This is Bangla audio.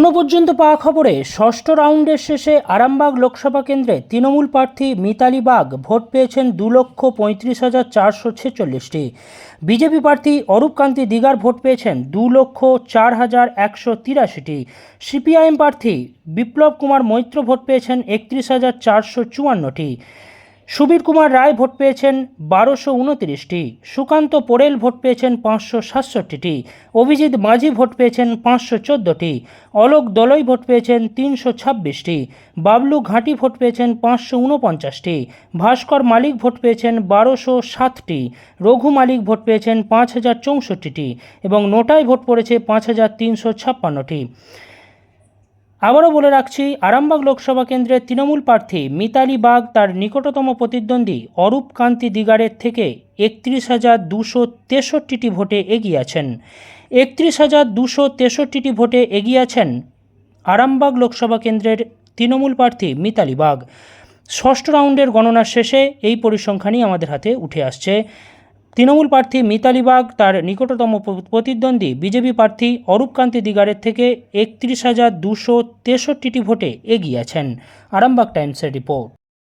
এখনও পর্যন্ত পাওয়া খবরে ষষ্ঠ রাউন্ডের শেষে আরামবাগ লোকসভা কেন্দ্রে তৃণমূল প্রার্থী মিতালি বাগ ভোট পেয়েছেন দু লক্ষ পঁয়ত্রিশ হাজার চারশো ছেচল্লিশটি। বিজেপি প্রার্থী অরূপকান্তি দিগার ভোট পেয়েছেন দু লক্ষ চার হাজার একশো তিরাশিটি। সিপিআইএম প্রার্থী বিপ্লব কুমার মৈত্র ভোট পেয়েছেন একত্রিশ হাজার চারশো চুয়ান্নটি। সুবীর কুমার রায় ভোট পেয়েছেন বারোশো উনতিরিশটি, সুকান্ত পোরেল ভোট পেয়েছেন পাঁচশো সাতষট্টিটি, অভিজিৎ মাঝি ভোট পেয়েছেন পাঁচশো চোদ্দোটি, অলোক দলই ভোট পেয়েছেন তিনশো ছাব্বিশটি, বাবলু ঘাঁটি ভোট পেয়েছেন পাঁচশো উনপঞ্চাশটি, ভাস্কর মালিক ভোট পেয়েছেন বারোশো সাতটি রঘু মালিক ভোট পেয়েছেন পাঁচ হাজার চৌষট্টিটি এবং নোটায় ভোট পড়েছে পাঁচ হাজার তিনশো ছাপ্পান্নটি। আবারও বলে রাখছি, আরামবাগ লোকসভা কেন্দ্রের তৃণমূল প্রার্থী মিতালি বাগ তার নিকটতম প্রতিদ্বন্দ্বী অরূপ কান্তি দিগারের থেকে একত্রিশ হাজার দুশো তেষট্টিটি ভোটে এগিয়ে আছেন। একত্রিশ হাজার দুশো তেষট্টিটি ভোটে এগিয়ে আছেন আরামবাগ লোকসভা কেন্দ্রের তৃণমূল প্রার্থী মিতালি বাগ। ষষ্ঠ রাউন্ডের গণনার শেষে এই পরিসংখ্যানই আমাদের হাতে উঠে আসছে। তৃণমূল প্রার্থী মিতালি বাগ তার নিকটতম প্রতিদ্বন্দ্বী বিজেপি প্রার্থী অরূপকান্তি দিগারের থেকে একত্রিশ হাজার দুশো তেষট্টিটি ভোটে এগিয়ে আছেন। আরামবাগ টাইমসের রিপোর্ট।